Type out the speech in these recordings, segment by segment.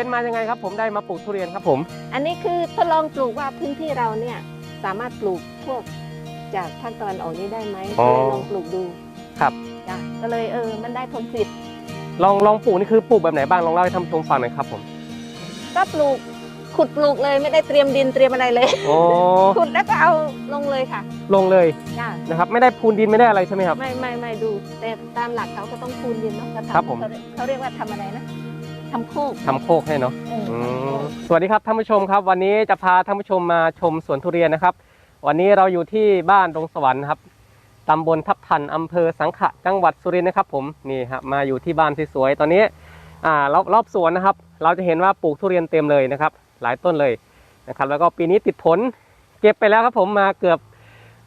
เป็นมายังไงครับ ผมได้มาปลูกทุเรียนครับผม อันนี้คือทดลองปลูกว่าพื้นที่เราเนี่ยสามารถปลูกพวกจากภาคตะวันออกนี้ได้ไหมอ๋ก็อเลยลองปลูกดูครับจ้ะก็เลยเออ มันได้ผลผลิต ลองลองปลูกนี่คือปลูกแบบไหนบ้างลองเล่าให้ท่านผู้ชมฟังหน่อยครับผมก็ปลูกขุดปลูกเลยไม่ได้เตรียมดินเตรียมอะไรเลย โอ้ขุดแล้วก็เอาลงเลยค่ะลงเลยจ้ะนะครับ ไม่ได้พูนดินไม่ได้อะไรใช่ไหมครับ ไม่ไม่ไม่ดู แต่ตามหลักเขาก็ต้องคูนดินเนาะก็ทำครับผม เขาเรียกเขาเรียกว่าทำอะไรนะ ทำโคก ทำโคกให้เนาะเอออืทำโคมกสวัสดีครับท่านผู้ชมครับ วันนี้จะพาท่านผู้ชมมาชมสวนทุเรียนนะครับ วันนี้เราอยู่ที่บ้านดงสวรรค์ครับตำบลทับทันอำเภอสังขะจังหวัดสุรินทร์นะครับ ผมนี่ครับมาอยู่ที่บ้านที่สวยๆตอนนี้อ่ารอบรอบสวนนะครับ เราจะเห็นว่าปลูกทุเรียนเต็มเลยนะครับ หลายต้นเลยนะครับ แล้วก็ปีนี้ติดผล เก็บไปแล้วครับผมมาเกือบ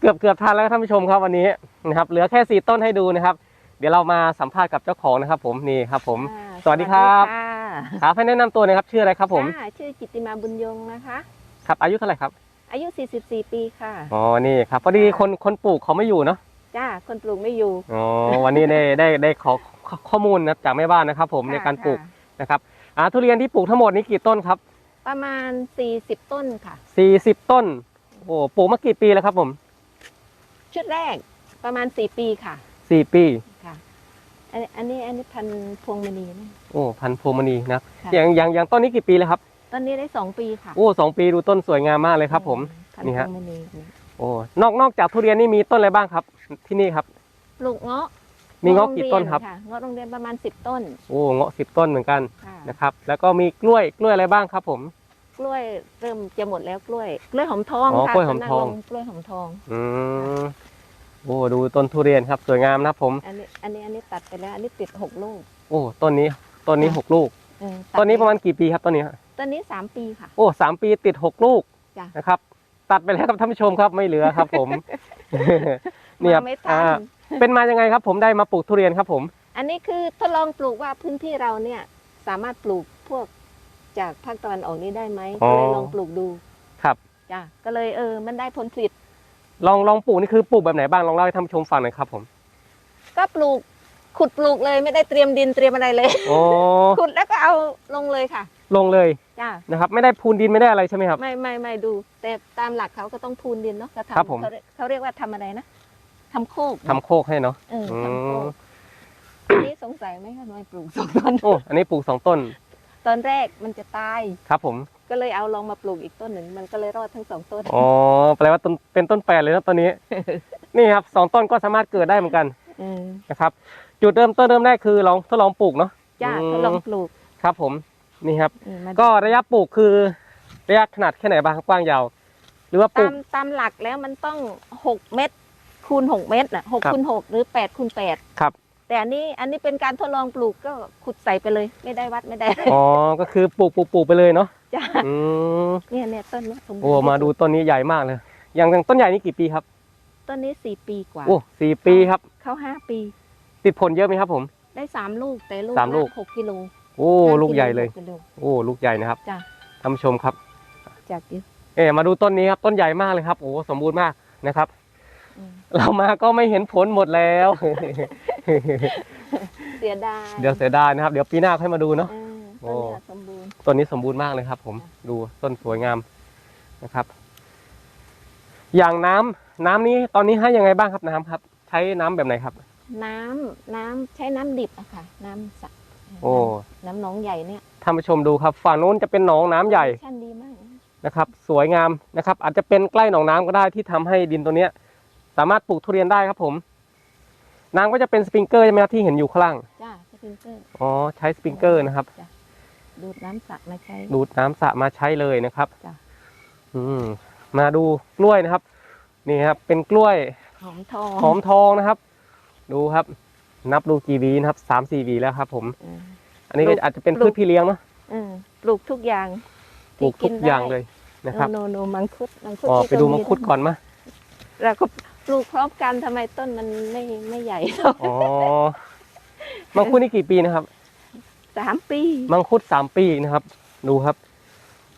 เกือบเกือบทันแล้วครับท่านผู้ชมครับวันนี้นะครับเหลือแค่สี่ต้นให้ดูนะครับ เดี๋ยวเรามาสัมภาษณ์กับเจ้าของนะครับ ผมนี่ครับ ผม อ่าสวัสดีครับค่ะ ครับให้แนะนำตัวหนะครับชื่ออะไรครับผมค่ะชื่อจิตติมาบุญยงนะคะ ครับอายุเท่าไหร่ครับ อายุ 44 ปีค่ะอ๋อนี่ครับพอดีคนคนปลูกเขาไม่อยู่เนาะจ้าคนปลูกไม่อยู่อ๋อวันนี้ได้ได้ได้ขอขอข้อมูลนะครับจากแม่บ้านนะครับ ผมค่ะในการปลูกค่ะนะครับอ่าทุเรียนที่ปลูกทั้งหมดนี้กี่ต้นครับ ประมาณ 40 ต้นค่ะ 40 ต้นโอ้ปลูกมากี่ปีแล้วครับผม ชุดแรกประมาณ 4 ปีค่ะ 4 ปีค่ะ อันนี้อันนี้อันนี้พันธุ์พวงมณีนะ โอ้พันธุ์พวงมณีนะครับค่ะ อย่างอย่างอย่างต้นนี้กี่ปีแล้วครับ ตอนนี้ได้2ปีค่ะโอ้สองปีดูต้นสวยงามมากเลยครับผม พันธุ์นี่พฮะ วงมณีนี่โอ้นอกนอกจากทุเรียนนี่มีต้นอะไรบ้างครับ ที่นี่ครับ ปลูกเงาะมีเงาะกี่ต้นครับโงเยะเงาะโรงเรียนประมาณ10ต้นโอ้เงาะสิบต้นเหมือนกันค่ะนะครับ แล้วก็มีกล้วยกล้วยอะไรบ้างครับผม กล้วยเริ่มจะหมดแล้วกล้วย กล้วยหอมทองอ๋อค่ะกล้วยหอมทองกำลัลกล้วยหอมทอง อืม โอ้ดูต้นทุเรียนครับ สวยงามนะครับผม อันนี้อันนี้อันนี้ตัดไปแล้ว อันนี้ติดหกลูกโอ้ต้นนี้ต้นนี้ค่ะหกลูกเออต้นนี้ไปประมาณกี่ปีครับต้นนี้ต้นนี้สามปีค่ะ โอ้สามปีติดหกลูกจ้ะ นะครับ ตัดไปแล้วครับท่านผู้ชมครับไม่เหลือครับผม เนี่ยมาไม่ทัอ่านเป็นมายังไงครับ ผมได้มาปลูกทุเรียนครับ ผม อันนี้คือทดลองปลูกว่าพื้นที่เราเนี่ยสามารถปลูกพวกจากภาคตะวันออกนี้ได้ไหมอ๋อก็เลยลองปลูกดูครับ จ้ะก็เลยเออ มันได้ผลผลิต ลองลองปลูกนี่คือปลูกแบบไหนบ้างลองเล่าให้ท่านผู้ชมฟังหน่อยครับผมก็ปลูกขุดปลูกเลยไม่ได้เตรียมดินเตรียมอะไรเลยโอ้ขุดแล้วก็เอาลงเลยค่ะ ลงเลยจ้ะนะครับ ไม่ได้พูนดินไม่ได้อะไรใช่ไหมครับ ไม่ไม่ไม่ดู แต่ตามหลักเขาก็ต้องพูนดินเนาะก็ครับทำผมเขาเรียกเขาเรียกว่าทำอะไรนะทำโคกทำโคกให้เนาะเอออืทำโคมกอันนี้สงสัยไหมคะทำไมปลูกสองต้นโอ้อันนี้ปลูกสองต้น ตอนแรกมันจะตายครับผม ก็เลยเอาลองมาปลูกอีกต้นหนึ่งมันก็เลยรอดทั้งสองต้นอ๋อแปลว่าต้นเป็นต้นแปดเลยนะตอนนี้ นี่ครับสองต้นก็สามารถเกิดได้เหมือนกันเออนะครับ จุดเริ่มต้นเริ่มแรกคือลองทดลองปลูกเนาะจ้าอืมทดลองปลูกครับ ผมนี่ครับเออมาก็ระยะปลูกคือระยะขนาดแค่ไหนบ้างครับกว้างยาว หรือว่าปลูตาก มตามหลักแล้วมันต้องหกเมตรคูณหกเมตรน่ะหกครับ คูณหกหรือแปดคูณแปดครับ แต่อันนี้อันนี้เป็นการทดลองปลูกก็ขุดใส่ไปเลย ไม่ได้วัดไม่ได้อ๋อก็คือปลูกปลูกปลูกไปเลยเนาะจ้าอืมเนี่ยเนี่ยต้นเนี้ยสมบูรณ์โอ้มาดูต้นนี้ใหญ่มากเลยอย่างอย่างต้นใหญ่นี่กี่ปีครับ ต้นนี้สี่ปีกว่าโอ้สี่ปีครับ เข้าห้าปี ติดผลเยอะไหมครับผม ได้สามลูกแต่ลูกสามลูกละหกกิโลโอ้ห้าลูกใหญ่เลยกิโหกกิโโอ้ลูกใหญ่นะครับจ้ะ ท่านผู้ชมครับ จากเยอะเอ๊มาดูต้นนี้ครับต้นใหญ่มากเลยครับโอ้สมบูรณ์มากนะครับอืม เรามาก็ไม่เห็นผลหมดแล้ว เสียดาย เดี๋ยวเสียดายนะครับ เดี๋ยวปีหน้าค่อยมาดูเนาะเออโอ้ต้นเนี้ยสมบูรณ์ต้นนี้สมบูรณ์มากเลยครับ ผมดูต้นสวยงามนะครับ อย่างน้ำน้ำนี้ตอนนี้ให้ยังไงบ้างครับน้ำครับ ใช้น้ำแบบไหนครับ น้ำน้ำใช้น้ำดิบอะค่ะ น้ำสระโอ้น้ำหนองใหญ่เนี่ยท่านผู้ชมดูครับ ฝั่งนู้นจะเป็นหนองน้ำใหญ่ชั้นดีมากนะนะครับ สวยงามนะครับ อาจจะเป็นใกล้หนองน้ำก็ได้ที่ทำให้ดินตัวเนี้ย สามารถปลูกทุเรียนได้ครับผม น้ำก็จะเป็นสปริงเกอร์ใช่ไหมครับที่เห็นอยู่ข้างล่าง จ้าสปริงเกอร์อ๋อใช้สปริงเกอร์นะครับ จ้ะดูดน้ำสระมาใช้ ดูดน้ำสระมาใช้เลยนะครับ จ้ะ อืม มาดูกล้วยนะครับ นี่ครับ เป็นกล้วยหอมทองหอมทองนะครับ ดูครับ นับดูกี่หวีนะครับสามสี่หวีแล้วครับ ผม เออ อันนี้ก็ปลูกอาจจะเป็นปลูพืกชพี่เลี้ยงเนาะเออปลูกทุกอย่างปลูกทุกได้อย่างเลยนะครับโนโนมังคุดมังคุดอ๋อที่ไปดูตรมังคุดก่อนมาเราก็ ปลูกพร้อมกันทำไมต้นมันไม่ไม่ใหญ่เท่าอ๋อมังคุดนี่กี่ปีนะครับสามปี มังคุดสามปีนะครับ ดูครับ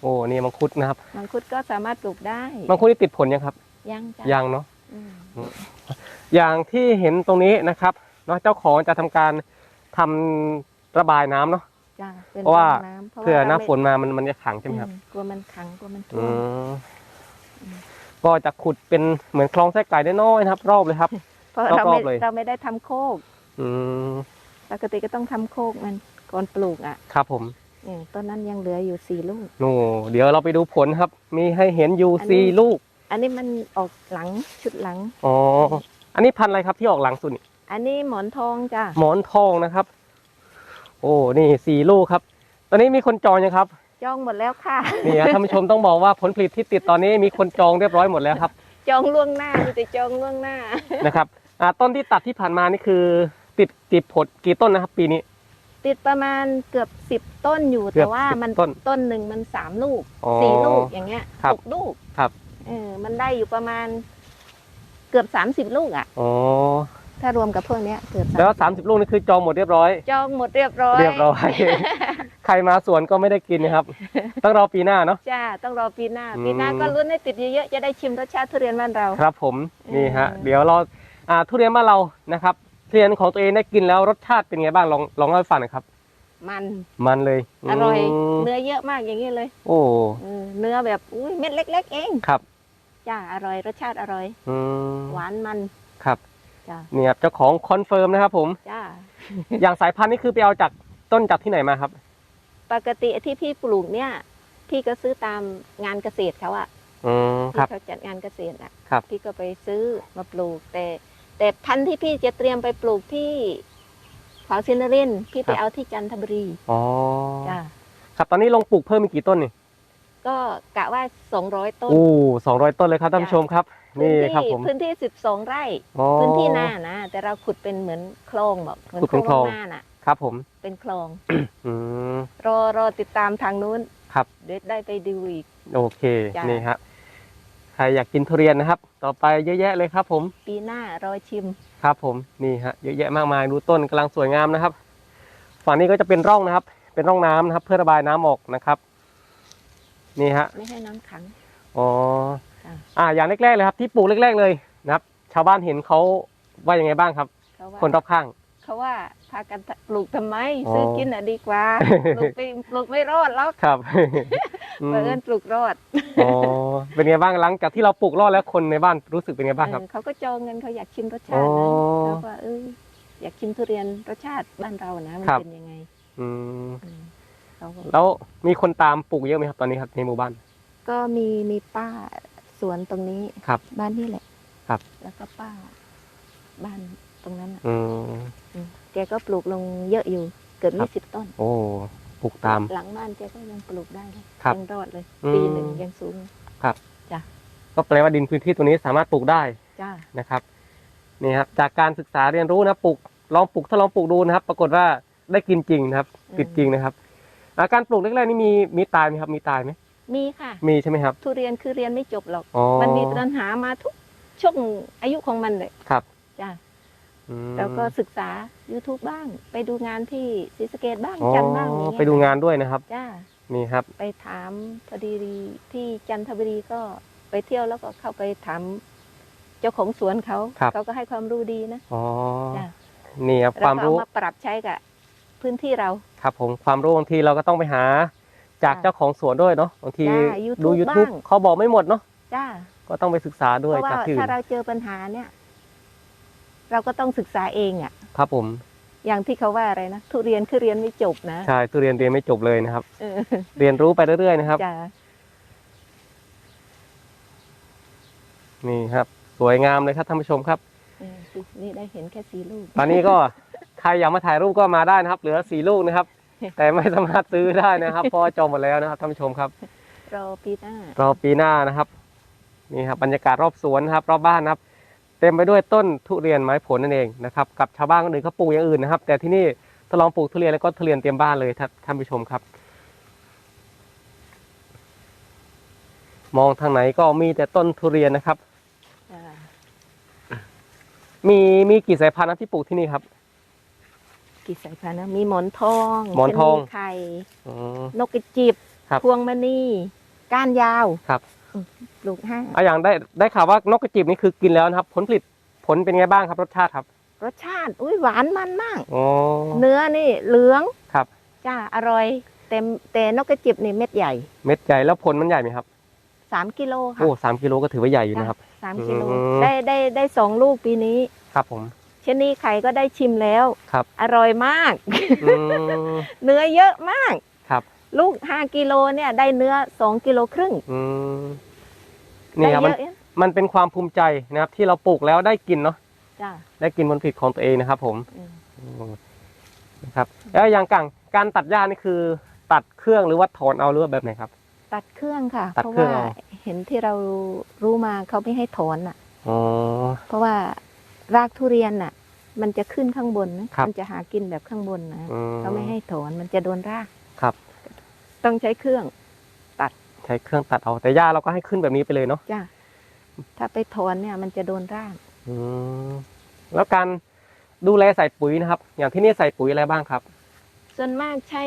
โอ้นี่มังคุดนะครับ มังคุดก็สามารถปลูกได้ มังคุดนี่ติดผลยังครับ ยังจ้ะยังเนาะอืมอย่างที่เห็นตรงนี้นะครับเนาะเจ้าของจะทำการทำระบายน้ำเนาะ จ้าเป็นเพราะว่าร่องน้ำพระเผื่อหน้าไม่ฝนมามันมันจะขังใช่ไหมครับอืมกลัวมันขังกลัวมันท่อืวมม ก็จะขุดเป็นเหมือนคลองไส้ไก่ได้น้อยนะครับ รอบเลยครับ เพราะรอบเราไม่ๆเลย เราไม่ได้ทำโคกอืมปกติก็ต้องทำโคกมันก่อนปลูกอะครับผมอืมต้นนั้นยังเหลืออยู่สี่ลูก โน่เดี๋ยวเราไปดูผลครับ มีให้เห็นอยู่อันนี้ สี่ลูกอันนี้มันออกหลังชุดหลัง อ๋ออันนี้พันธุ์อะไรครับที่ออกหลังสุดนี่อันนี้หมอนทองจ้าหมอนทองนะครับ โอ้นี่สี่ลูกครับ ตอนนี้มีคนจองยังครับ จองหมดแล้วค่ะนี่ฮะท่านผู้ชมต้องบอกว่าผลผลิตที่ติดตอนนี้มีคนจองเรียบร้อยหมดแล้วครับ จองล่วงหน้ามีแต่จองล่วงหน้านะครับอ่าต้นที่ตัดที่ผ่านมานี่คือ ติดติดผลกี่ต้นนะครับ ปีนี้ ติดประมาณเกือบสิบต้นอยู่ เกือบแต่ว่ามัน10ต้นต้นหนึ่งมันสามลูกอ๋อสี่ลูกอย่างเงี้ยครับหกลูกครับ เออมันได้อยู่ประมาณ เกือบสามสิบลูกอะ อ๋อถ้ารวมกับพวกเนี้ยเกือบแล้วสามสิบลูกนี่คือจองหมดเรียบร้อย จองหมดเรียบร้อย เรียบร้อย ใครมาสวนก็ไม่ได้กินนะครับ ต้องรอปีหน้าเนาะจ้าต้องรอปีหน้าอืมปีหน้าก็ลุ้นให้ติดเยอะๆจะได้ชิมรสชาติทุเรียนบ้านเรา ครับผมนี่ฮะเออเดี๋ยวเราอ่าทุเรียนบ้านเรานะครับทุเรียนของตัวเองได้กินแล้วรสชาติเป็นไงบ้างลองลองเล่าให้ฟังหน่อยครับ มันมันเลยอร่อยมเนื้อเยอะมากอย่างนี้เลย โอ้เออเนื้อแบบอุ้ยเม็ดเล็ก ๆ เองครับจ้าอร่อยรสชาติอร่อยอืมหวานมันครับจ้าเนี่ยเจ้าของคอนเฟิร์มนะครับผมจ้าอย่างสายพันธุ์นี่คือไปเอาจากต้นจากที่ไหนมาครับ ปกติที่พี่ปลูกเนี่ย พี่ก็ซื้อตามงานเกษตรเขาอะอืมคที่รับ เขาจัดงานเกษตรอะครับ พี่ก็ไปซื้อมาปลูก แต่ แต่พันธุ์ที่พี่จะเตรียมไปปลูกที่ขวาวซินเดอเรนพี่ไปเอาที่จันทบุรีอ๋อจ้าครับตอนนี้ลงปลูกเพิ่มมีกี่ต้นนี่ก็กะว่าสองร้อยต้น โอ้สองร้อยต้นเลยครับท่านผู้ชมครับ นี่พื้นครับที่ผมพื้นที่สิบสองไร่ อ๋อ พื้นที่นานะ แต่เราขุดเป็นเหมือนคลองแบบเหมือนขุดเป็นคลอง หน้าน่ะ ครับผม เป็นคลอง อืม รอรอติดตามทางนู้นครับ เดี๋ยวได้ไปดูอีก โอเค จ้ะ นี่ฮะใครอยากกินทุเรียนนะครับ ต่อไปเยอะแยะเลยครับ ผม ปีหน้ารอชิม ครับผม นี่ฮะ เยอะแยะมากมาย ดูต้นกำลังสวยงามนะครับ ฝั่งนี้ก็จะเป็นร่องนะครับ เป็นร่องน้ำนะครับ เพื่อระบายน้ำออกนะครับ นี่ฮะ ไม่ให้น้ำขัง อ๋อ จ้ะ อ่า อย่างแรกๆเลยครับ ที่ปลูกแรกๆเลยนะครับ ชาวบ้านเห็นเขาว่ายังไงบ้างครับ เขาว่าคนรอบข้าง เขาว่าพากันปลูกทำไม อ๋อ ซื้อกินอะดีกว่า ปลูกไปปลูกไม่รอดแล้วครับอืมเอิญปลูกรอดอ๋อเป็นไงบ้างหลังจากที่เราปลูกรอดแล้วคนในบ้านรู้สึกเป็นไงบ้างครับ เออเขาก็จองเงินเขาอยากชิมรสชาตินะอ๋อเขาว่าเอออยากชิมทุเรียนรสชาติบ้านเรานะมันครับ เป็นยังไงอืมอืมเขาก็แล้วมีคนตามปลูกเยอะไหมครับตอนนี้ครับในหมู่บ้าน ก็มีมีป้าสวนตรงนี้ครับ บ้านนี่แหละครับ แล้วก็ป้า บ้าน ตรงนั้นน่ะอืมอืมแกก็ปลูกลงเยอะอยู่ เกือบครัยี่บสิบต้น โอ้ปลูกตาม หลังบ้านแกก็ยังปลูกได้เลยครับยังรอดเลย อืม ปีหนึ่งยังสูง ก็แปลว่าดินพื้นที่ตัวนี้สามารถปลูกได้จ้า นะครับนี่ครับ จากการศึกษาเรียนรู้นะปลูกลองปลูกถ้าลองปลูกดูนะครับ ปรากฏว่าได้กินจริงนะครับติดจริงนะครับอ่าการปลูกแรกๆนี่มีมีตายไหมครับ มีตายไหมมีค่ะ มีใช่ไหมครับทุเรียนคือเรียนไม่จบหรอก อ๋อมันมีปัญหามาทุกช่วงอายุของมันเลยครับ จ้าอืม แล้วก็ศึกษา YouTube บ้าง ไปดูงานที่ศรีสะเกดบ้างอ๋อจันทร์บ้างอย่างเงี้ยไปดูงานด้วยนะครับจ้านี่ครับ ไปถามพอดีที่จันทบุรีก็ไปเที่ยวแล้วก็เข้าไปถามเจ้าของสวนเขาครับเขาก็ให้ความรู้ดีนะอ๋อจ้ะนี่ครับแล้วความก็เอารู้มาปรับใช้กับพื้นที่เรา ครับผมความรู้บางทีเราก็ต้องไปหา จากจ้ะเจ้าของสวนด้วยเนาะบางทีจ้ะ YouTube ดู YouTube บ้างเขาบอกไม่หมดเนาะจ้าก็ต้องไปศึกษาด้เพวยราะว่าจากที่อื่ถ้านเราเจอปัญหาเนี่ย เราก็ต้องศึกษาเองอะ่ะ ครับผม อย่างที่เขาว่าอะไรนะทุเรียนคือเรียนไม่จบนะใช่ทุเรียนเรียนไม่จบเลยนะครับ เออเรียนรู้ไปเรื่อยๆนะครับ จ้านี่ครับ สวยงามเลยครับท่านผู้ชมครับ เออนี่ได้เห็นแค่สีลูก ตอนนี้ก็ ใครอยากมาถ่ายรูปก็มาได้นะครับ เหลือสี่ลูกนะครับ แต่ไม่สามารถซื้อได้นะครับเพราะว่าจองหมดแล้วนะครับท่านผู้ชมครับรอปีหน้ารอปีหน้านะครับ นี่ครับบรรยากาศรอบสวนนะครับ รอบบ้านนะครับ เต็มไปด้วยต้นทุเรียนไม้ผลนั่นเองนะครับกับชาวบ้านคนอื่นเขาปลูกอย่างอื่นนะครับ แต่ที่นี่ทดลองปลูกทุเรียนแล้วก็ทุเรียนเต็มบ้านเลยท่านท่านผู้ชมครับ มองทางไหนก็มีแต่ต้นทุเรียนนะครับจ้ามีมีกี่สายพันธุ์นะที่ปลูกที่นี่ครับ กี่สายพันธุ์นะมีหมอนทองหมอนทองชะนีไข่อ๋อนกกระจิบครับพวงมณีก้านยาวครับอืม ปลูกห้าเอาอย่างได้ได้ข่าวว่านกกระจิบนี่คือกินแล้วนะครับ ผลผลิตผลเป็นไงบ้างครับรสชาติครับรสชาติ อุ้ยหวานมันมาก อ๋อ เนื้อนี่เหลืองครับ จ้าอร่อยแต่แต่นกกระจิบนี่เม็ดใหญ่เม็ดใหญ่แล้วผลมันใหญ่ไหมครับสามกิโลค่ะโอ้สามกิโลก็ถือว่าใหญ่อยู่นะครับสามกิโลอืม ได้ได้ได้สองลูกปีนี้ครับผม เช่นนี้ไข่ก็ได้ชิมแล้ว ครับ อร่อยมาก อืมเนื้อเยอะมากครับ ลูกห้ากิโลเนี่ยได้เนื้อสองกิโลครึ่งอืมนี่ครับได้มันเยอะมันเป็นความภูมิใจนะครับ ที่เราปลูกแล้วได้กินเนาะจ้าได้กินผลผลิตของตัวเองนะครับ ผมอืมอืมนะครับแล้วอย่างกังการตัดหญ้านี่คือ ตัดเครื่องหรือว่าถอนเอาหรือว่าแบบไหนครับ ตัดเครื่องค่ะ ตัดเพราะเครื่องว่าเอา เห็นที่เรารู้มาเขาไม่ให้ถอนอะ อ๋อ เพราะว่ารากทุเรียนน่ะ มันจะขึ้นข้างบนนะครับ มันจะหากินแบบข้างบนนะอืม เขาไม่ให้ถอนมันจะโดนรากครับ ต้องใช้เครื่องใช้เครื่องตัดเอาแต่หญ้าเราก็ให้ขึ้นแบบนี้ไปเลยเนาะจ้าถ้าไปถอนเนี่ย มันจะโดนรากอืมแล้วการดูแลใส่ปุ๋ยนะครับ อย่างที่นี่ใส่ปุ๋ยอะไรบ้างครับ ส่วนมากใช้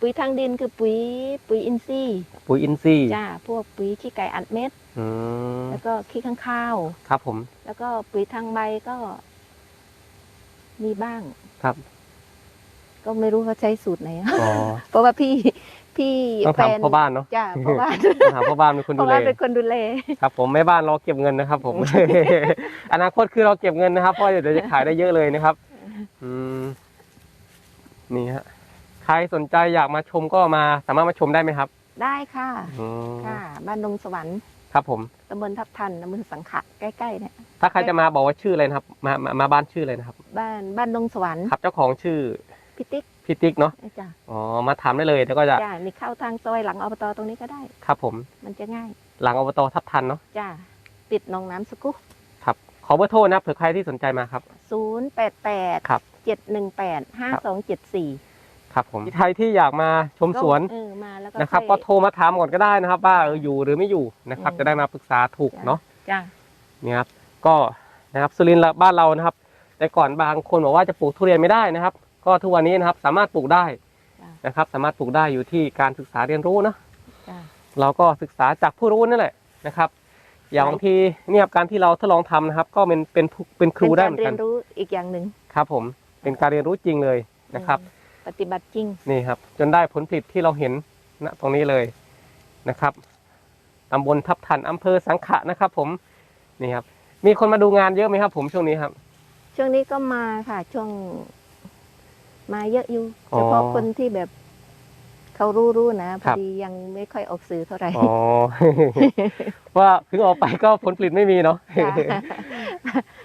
ปุ๋ยทางดินคือปุ๋ย ปุ๋ยอินทรีย์ปุ๋ยอินทรีย์จ้าพวกปุ๋ยขี้ไก่อัดเม็ดอืมแล้วก็ขี้ข้างข้าว ครับผมแล้วก็ปุ๋ยทางใบก็ มีบ้าง ครับ ก็ไม่รู้เขาใช้สูตรไหนอ๋อ เพราะว่าพี่ พี่ต้องแฟนทำพ่อบ้านเนาะจ้าเพราะว่าต้องหาพ่อบ้านเป็นคนเพดูราะแลว่าเป็นคนดูแล ครับ ผมแม่บ้านรอเก็บเงินนะครับ ผม อนาคตคือเราเก็บเงินนะครับเพราะเดี๋ยวจะขายได้เยอะเลยนะครับ อืมนี่ฮะใครสนใจอยากมาชมก็มาสามารถมาชมได้ไหมครับได้ค่ะ อืมค่ะ บ้านดงสวรรค์ครับผม ตำบลทับทันตำบลสังขะใกล้ๆเนี่ย ถ้าใครจะมาบอกว่าชื่ออะไรนะครับ มามามาบ้านชื่ออะไรนะครับ บ้านบ้านดงสวรรค์ครับ เจ้าของชื่อพิติ๊ก พี่ติ๊กเนาะจ้าอ๋อมาถามได้เลยแล้วก็จะจ้านี่เข้าทางซอยหลังอบตตรงนี้ก็ได้ ครับผม มันจะง่าย หลังอบตทับทันเนาะจ้าติดหนองน้ำสกุครับขอเบอร์โทรนะครับเผื่อใครที่สนใจมาครับ ศูนย์แปดแปดครับ เจ็ดหนึ่งแปดห้าสองเจ็ดสี่ครับผมใครที่อยากมาชมสวนเออมาแล้วก็นะครับอยก็โทรมาถามก่อนก็ได้นะครับ ว่าเอออยู่หรือไม่อยู่นะครับอืมจะได้มาปรึกษาถูกเนาะจ้าเนี่ยครับก็นะครับสุรินทร์ละบ้านเรานะครับ แต่ก่อนบางคนบอกว่าจะปลูกทุเรียนไม่ได้นะครับ ก็ทุกวันนี้นะครับ สามารถปลูกได้จ้านะครับ สามารถปลูกได้อยู่ที่การศึกษาเรียนรู้เนอะจ้าเราก็ศึกษาจากผู้รู้นั่นแหละนะครับ อย่างบางทีเนี่ยครับการที่เราทดลองทำนะครับ ก็เป็นเป็นผู้เป็นครูได้เหมือนเรีกัยนนรู้อีกอย่างหนึ่งครับผมเป็นการเรียนรู้จริงเลยนะครับอืมปฏิบัติจริงนี่ครับ จนได้ผลผลิตที่เราเห็นณตรงนี้เลยนะครับตำบลทับทันอำเภอสังขะนะครับ ผมนี่ครับ มีคนมาดูงานเยอะไหมครับ ผมช่วงนี้ครับ ช่วงนี้ก็มาค่ะช่วง มาเยอะอยู่อ๋อเฉพาะคนที่แบบเขารู้รู้นะพครัอบดียังไม่ค่อยออกสื่อเท่าไหร่อ๋อว่าถึงออกไปก็ผลผลิตไม่มีเนาะจ้ะ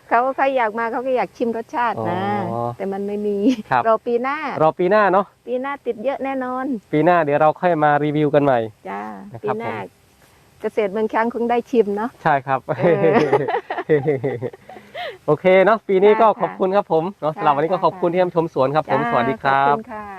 เขาก็ใครอยากมาเขาก็อยากชิมรสชาตินะอ๋อแต่มันไม่มีครับรอปีหน้ารอปีหน้าเนาะปีหน้าติดเยอะแน่นอน ปีหน้าเดี๋ยวเราค่อยมารีวิวกันใหม่จ้านะครับปีหน้าผมเกษตรเมืองช้างคงได้ชิมเนาะใช่ครับเออ โอเคเนาะปีนี้ก็ค่ะขอบคุณครับผมเนาะค่ะสำหรับวันนี้ก็ขอบคุณค่ะที่มาชมสวนครับผมจ้าสวัสดีครัขบอบคุณค่ะ